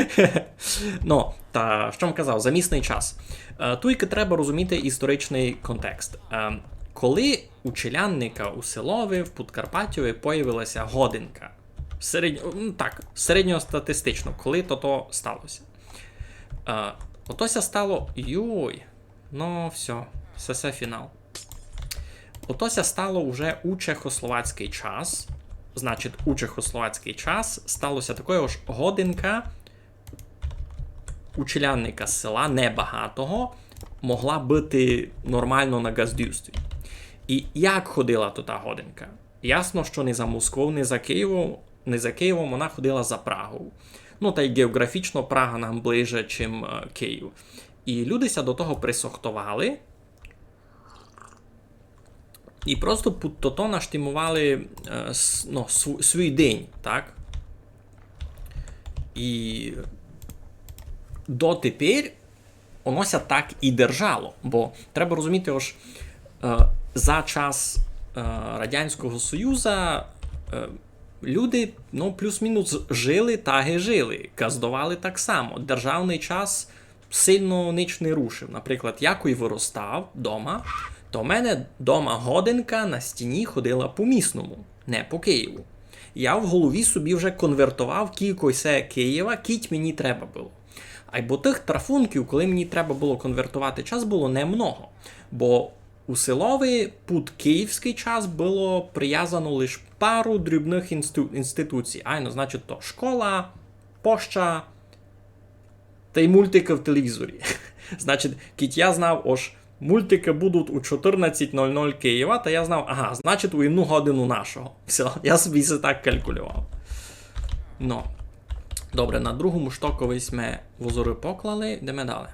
Ну, та що вам казав, замісний час. Е, Туйки треба розуміти історичний контекст. Е, Коли у Челянника у Силові в Подкарпаттєві появилася годинка, середньо, так, середньостатистично, коли то то сталося. Е, Отося стало. Йой, ну все, це все фінал. Отося стало уже у чехословацький час. Значить, у чехословацький час сталося такою ж годинка у челянника з села небагатого могла бути нормально на газдюстві. І як ходила то та годинка? Ясно, що не за Москву, не за Києвом, не за Києвом, вона ходила за Прагу. Ну та й географічно Прага нам ближе, чим е, Київ. І людися до того присохтували. І просто під то наштимували е, ну, свій день, так? І дотепер вонося так і держало. Бо треба розуміти, ось е, за час е, Радянського Союзу е, люди ну, плюс-мінус жили так і жили, газдували так само. Державний час сильно ніч не рушив. Наприклад, я коли виростав вдома, то в мене вдома годинка на стіні ходила по місному, не по Києву. Я в голові собі вже конвертував кількось Києва, кіть мені треба було. А й бо тих трафунків, коли мені треба було конвертувати час, було немного. Бо у силові під київський час було прив'язано лише пару дрібних інсту- інституцій. Айно, значить, то школа, поща та й мультики в телевізорі. Значить, кіт я знав, ож мультики будуть у 14.00 Києва, та я знав, ага, значить, у одну годину нашого. Все, я собі це так калькулював. Ну. Добре, на другому штоковий ми вузори поклали, поклали, ми далі.